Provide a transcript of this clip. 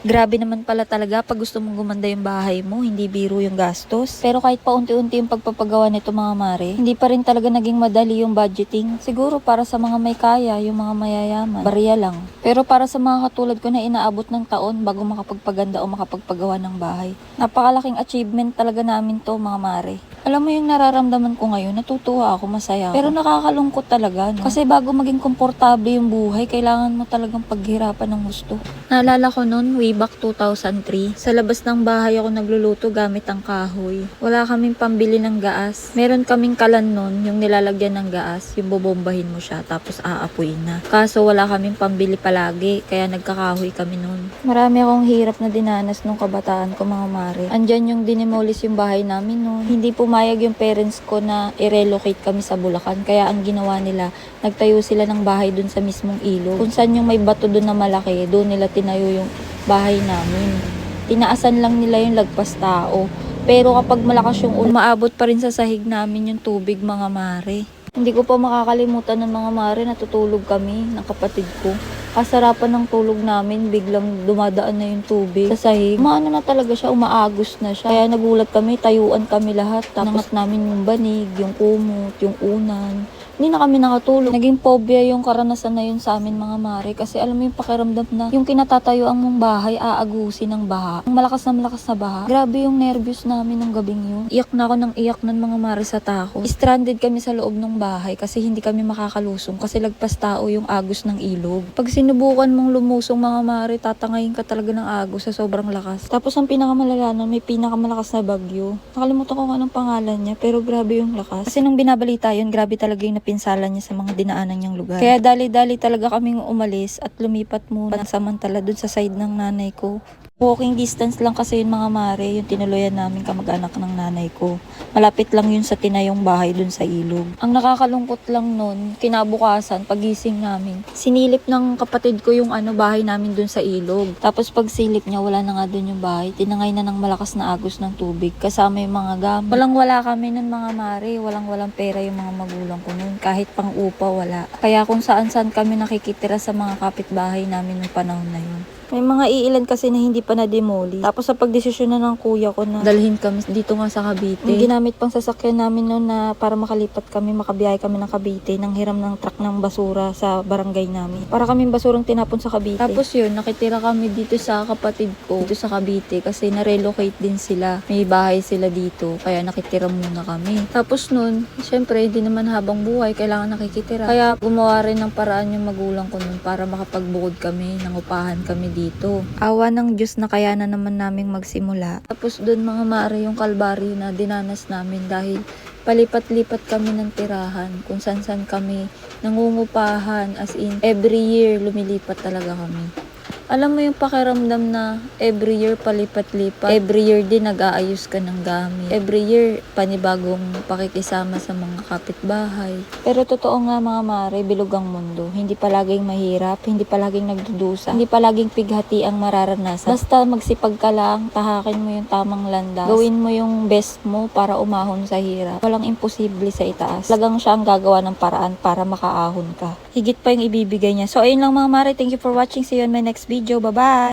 Grabe naman pala talaga pag gusto mong gumanda yung bahay mo, hindi biro yung gastos. Pero kahit pa unti-unti yung pagpapagawa nito mga mare, hindi pa rin talaga naging madali yung budgeting. Siguro para sa mga may kaya, yung mga mayayaman, bariya lang. Pero para sa mga katulad ko na inaabot ng taon bago makapagpaganda o makapagpagawa ng bahay, napakalaking achievement talaga namin to mga mare. Alam mo yung nararamdaman ko ngayon, natutuwa ako, masaya ako. Pero nakakalungkot talaga, no? Kasi bago maging komportable yung buhay, kailangan mo talagang paghirapan ng gusto. Naalala ko noon, way back 2003, sa labas ng bahay ako nagluluto gamit ang kahoy. Wala kaming pambili ng gaas. Meron kaming kalan noon, yung nilalagyan ng gaas, yung bobombahin mo siya, tapos aapuin na. Kaso wala kaming pambili palagi, kaya nagkakahoy kami noon. Marami akong hirap na dinanas nung kabataan ko mga mare. Andyan yung dinimolis yung bahay namin noon. Hindi pumayag yung parents ko na i-relocate kami sa Bulacan. Kaya ang ginawa nila, nagtayo sila ng bahay dun sa mismong ilog. Kung saan yung may bato dun na malaki, doon nila tinayo yung bahay namin. Tinaasan lang nila yung lagpas tao. Pero kapag malakas yung ulan, maabot pa rin sa sahig namin yung tubig mga mare. Hindi ko pa makakalimutan ng mga mare, natutulog kami ng kapatid ko. Kasarapan ng tulog namin, biglang dumadaan na yung tubig sa sahig. Umaano na talaga siya, umaagos na siya. Kaya nagulat kami, tayuan kami lahat. Tapos namin yung banig, yung kumot, yung unan. Hindi na kami nakatulog. Naging phobia yung karanasan na yun sa amin mga mare. Kasi alam mo yung pakiramdam na yung kinatatayuan mong bahay, aagusin ng baha. Ang malakas na malakas na baha. Grabe yung nervous namin ng gabing yun. Iyak na ako ng iyak ng mga mare sa tako. Stranded kami sa loob ng bahay kasi hindi kami makakalusong kasi lagpas tao yung agos ng ilog. Pag sinubukan mong lumusong mga mare, tatangayin ka talaga ng agos sa sobrang lakas. Tapos ang pinakamalala nun, may pinakamalakas na bagyo. Nakalimutan ko kung anong pangalan niya, pero grabe yung lakas. Kasi nung binabalita yun, grabe talaga yung napinsalan niya sa mga dinaanan niyang lugar. Kaya dali-dali talaga kaming umalis at lumipat muna samantala dun sa side ng nanay ko. Walking distance lang kasi yun mga mare, yung tinuluyan namin kamag-anak ng nanay ko. Malapit lang yun sa tinayong bahay dun sa ilog. Ang nakakalungkot lang nun, kinabukasan, pagising namin, sinilip ng kapatid ko yung ano bahay namin dun sa ilog. Tapos pagsilip niya, wala na nga dun yung bahay. Tinangay na ng malakas na agos ng tubig, kasama yung mga gamit. Walang wala kami nun mga mare, walang walang pera yung mga magulang ko nun. Kahit pang upa, wala. Kaya kung saan-saan kami nakikitira sa mga kapitbahay namin nung panahon na yun. May mga iilan kasi na hindi pa na-demoli. Tapos sa pagdesisyon na ng kuya ko na dalhin kami dito nga sa Cavite. Yung ginamit pang sasakyan namin noon na para makalipat kami, makabiyahe kami ng Cavite, nang hiram ng truck ng basura sa barangay namin. Para kaming basurang tinapon sa Cavite. Tapos yun, nakitira kami dito sa kapatid ko, dito sa Cavite, kasi na-relocate din sila. May bahay sila dito, kaya nakitira muna kami. Tapos nun, syempre, hindi naman habang buhay, kailangan nakikitira. Kaya gumawa rin ng paraan yung magulang ko nun para makapagbukod kami, nangupahan kami dito. Awa ng Diyos na kaya na naman naming magsimula. Tapos doon mga mare yung kalbaryo na dinanas namin dahil palipat-lipat kami ng tirahan kung saan-saan kami nangungupahan as in every year lumilipat talaga kami. Alam mo yung pakiramdam na every year palipat-lipat. Every year din nag-aayos ka ng gamit. Every year panibagong pakikisama sa mga kapitbahay. Pero totoo nga mga mare, bilog ang mundo. Hindi palaging mahirap, hindi palaging nagdudusa, hindi palaging pighati ang mararanasan. Basta magsipag ka lang, tahakin mo yung tamang landas. Gawin mo yung best mo para umahon sa hirap. Walang imposible sa itaas. Talagang siya ang gagawa ng paraan para makaahon ka. Higit pa yung ibibigay niya. So ayun lang mga mare, thank you for watching. See you on my next video. Bye-bye!